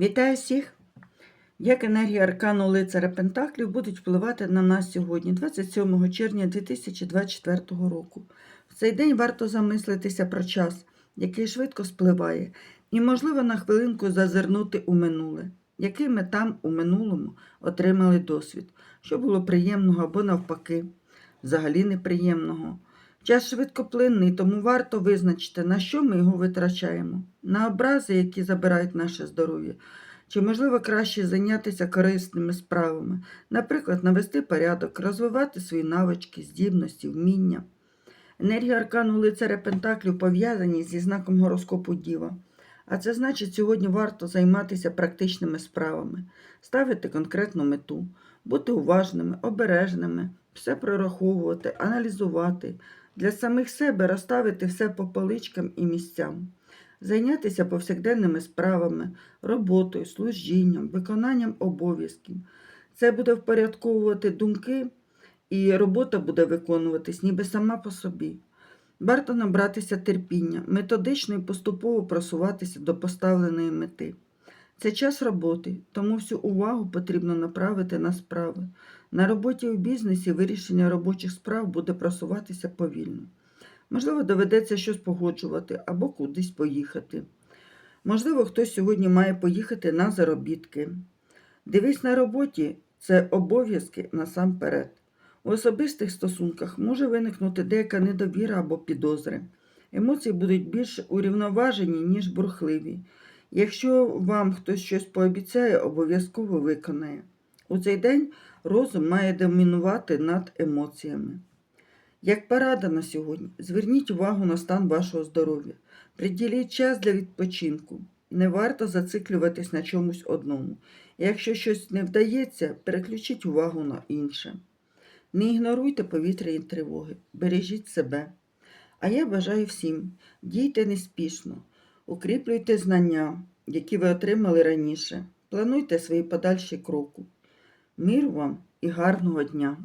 Вітаю всіх! Як енергія аркану лицаря Пентаклів будуть впливати на нас сьогодні, 27 червня 2024 року. В цей день варто замислитися про час, який швидко спливає, і, можливо, на хвилинку зазирнути у минуле, який ми там у минулому отримали досвід, що було приємного або навпаки, взагалі неприємного. Час швидкоплинний, тому варто визначити, на що ми його витрачаємо, на образи, які забирають наше здоров'я, чи, можливо, краще зайнятися корисними справами, наприклад, навести порядок, розвивати свої навички, здібності, вміння. Енергія аркану лицаря Пентаклів пов'язані зі знаком гороскопу Діва. А це значить, сьогодні варто займатися практичними справами, ставити конкретну мету, бути уважними, обережними, все прораховувати, аналізувати, для самих себе розставити все по поличкам і місцям, зайнятися повсякденними справами, роботою, служінням, виконанням обов'язків. Це буде впорядковувати думки, і робота буде виконуватись ніби сама по собі. Варто набратися терпіння, методично і поступово просуватися до поставленої мети. Це час роботи, тому всю увагу потрібно направити на справи. На роботі у бізнесі вирішення робочих справ буде просуватися повільно. Можливо, доведеться щось погоджувати або кудись поїхати. Можливо, хтось сьогодні має поїхати на заробітки. Дивись на роботі це обов'язки насамперед. У особистих стосунках може виникнути деяка недовіра або підозри. Емоції будуть більш урівноважені, ніж бурхливі. Якщо вам хтось щось пообіцяє, обов'язково виконає. У цей день розум має домінувати над емоціями. Як порада на сьогодні, зверніть увагу на стан вашого здоров'я. Приділіть час для відпочинку. Не варто зациклюватись на чомусь одному. Якщо щось не вдається, переключіть увагу на інше. Не ігноруйте повітряні тривоги, бережіть себе. А я бажаю всім, дійте неспішно, укріплюйте знання, які ви отримали раніше, плануйте свої подальші кроки. Мир вам і гарного дня!